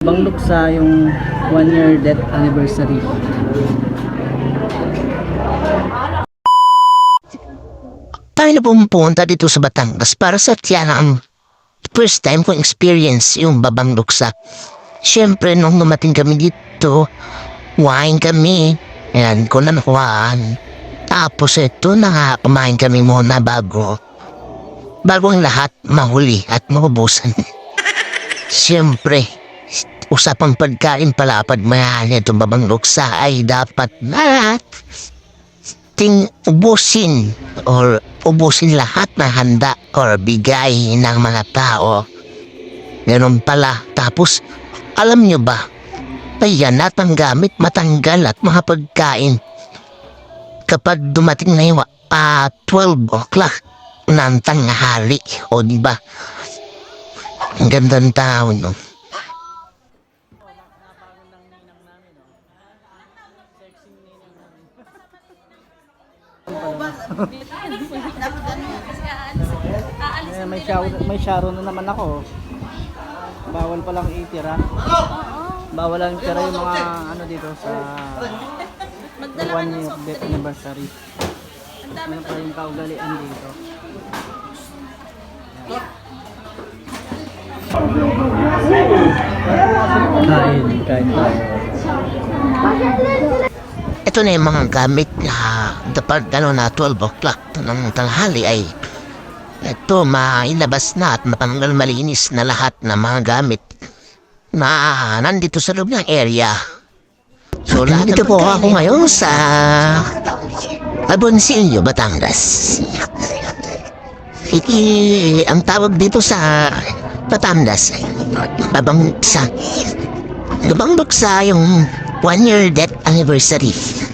Bang luksa yung one year death anniversary. Na pumunta dito sa Batangas para sa tiyan ang first time kong experience yung babang luksa. Siyempre, nung dumating kami dito, wine kami. Ayan, ko na nakuhaan. Tapos ito na nga, kumain kami muna bago. Bago ang lahat mahuli at maubusan. Siyempre, usapang pagkain pala pag mayani itong babang luksa ay dapat na ubusin or ubusin lahat na handa or bigay ng mga tao. Ganun pala. Tapos, alam nyo ba, ayan at ang gamit matanggal at mga pagkain. Kapag dumating na yung ah, 12 o'clock ng tanghali, o di ba? Ang ganda ng tao, no? Eh, may shower, may shower na naman ako. Bawal pa lang itira. Bawal lang itira yung mga ano dito sa one year death anniversary. Ano pa yung kaugalian dito? Kain, kain tayo. Ito na yung mga gamit na dapat ano na 12 o'clock ng tanghali ay ito mailabas na at matanggal malinis na lahat ng mga gamit na nandito sa loob ng area. So lahat Dito po ako ngayon sa Abonsillo, Batangas. Iki, ang tawag dito sa Batangas, babang sa Gabang buksa yung one year death anniversary.